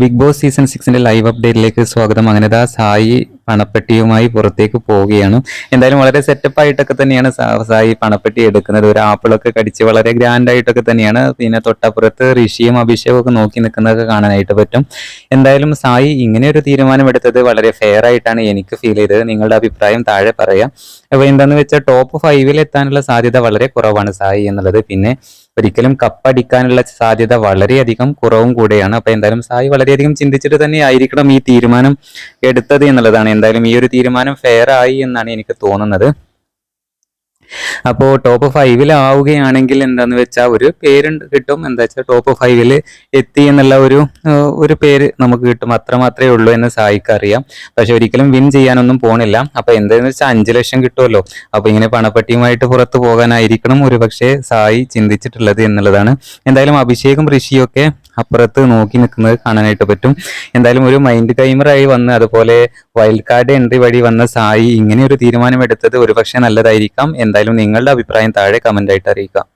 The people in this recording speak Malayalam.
ബിഗ് ബോസ് സീസൺ സിക്സിന്റെ ലൈവ് അപ്ഡേറ്റിലേക്ക് സ്വാഗതം. അങ്ങനെ ദാ സായി പണപ്പെട്ടിയുമായി പുറത്തേക്ക് പോവുകയാണ്. എന്തായാലും വളരെ സെറ്റപ്പ് ആയിട്ടൊക്കെ തന്നെയാണ് സായി പണപ്പെട്ടി എടുക്കുന്നത്. ഒരു ആപ്പിളൊക്കെ കടിച്ച് വളരെ ഗ്രാൻഡ് ആയിട്ടൊക്കെ തന്നെയാണ്. പിന്നെ തൊട്ടപ്പുറത്ത് ഋഷിയും അഭിഷേകും ഒക്കെ നോക്കി നിൽക്കുന്നതൊക്കെ കാണാനായിട്ട് പറ്റും. എന്തായാലും സായി ഇങ്ങനെ ഒരു തീരുമാനം എടുത്തത് വളരെ ഫെയർ ആയിട്ടാണ് എനിക്ക് ഫീൽ ചെയ്തത്. നിങ്ങളുടെ അഭിപ്രായം താഴെ പറയാം. അപ്പൊ എന്താണെന്ന് വെച്ചാൽ ടോപ്പ് ഫൈവിൽ എത്താനുള്ള സാധ്യത വളരെ കുറവാണ് സായി എന്നുള്ളത്. പിന്നെ ഒരിക്കലും കപ്പടിക്കാനുള്ള സാധ്യത വളരെയധികം കുറവും കൂടെയാണ്. അപ്പൊ എന്തായാലും സായി വളരെയധികം ചിന്തിച്ചിട്ട് തന്നെ ആയിരിക്കണം ഈ തീരുമാനം എടുത്തത് എന്നുള്ളതാണ്. എന്തായാലും ഈ ഒരു തീരുമാനം ഫെയർ ആയി എന്നാണ് എനിക്ക് തോന്നുന്നത്. അപ്പോൾ ടോപ്പ് ഫൈവിൽ ആവുകയാണെങ്കിൽ എന്താന്ന് വെച്ചാൽ ഒരു പേരുണ്ട് കിട്ടും. എന്താ വെച്ചാൽ ടോപ്പ് ഫൈവിൽ എത്തി എന്നുള്ള ഒരു ഒരു പേര് നമുക്ക് കിട്ടും. അത്ര മാത്രമേ ഉള്ളൂ എന്ന് സായിക്ക് അറിയാം. പക്ഷെ ഒരിക്കലും വിൻ ചെയ്യാനൊന്നും പോണില്ല. അപ്പോൾ എന്താന്ന് വെച്ചാൽ അഞ്ച് ലക്ഷം കിട്ടുമല്ലോ അപ്പോൾ ഇങ്ങനെ പണപ്പെട്ടിയുമായിട്ട് പുറത്തു പോകാനായിരിക്കണം ഒരു പക്ഷേ സായി ചിന്തിച്ചിട്ടുള്ളത് എന്നുള്ളതാണ്. എന്തായാലും അഭിഷേകും ഋഷിയും ഒക്കെ അപ്പുറത്ത് നോക്കി നിൽക്കുന്നത് കാണാനായിട്ട് പറ്റും. എന്തായാലും ഒരു മൈൻഡ് ടൈമറായി വന്ന് അതുപോലെ വൈൽഡ് കാർഡ് എൻട്രി വഴി വന്ന സായി ഇങ്ങനെ ഒരു തീരുമാനം എടുത്തത് ഒരുപക്ഷെ നല്ലതായിരിക്കാം. എന്തായാലും നിങ്ങളുടെ അഭിപ്രായം താഴെ കമന്റായിട്ട് അറിയിക്കാം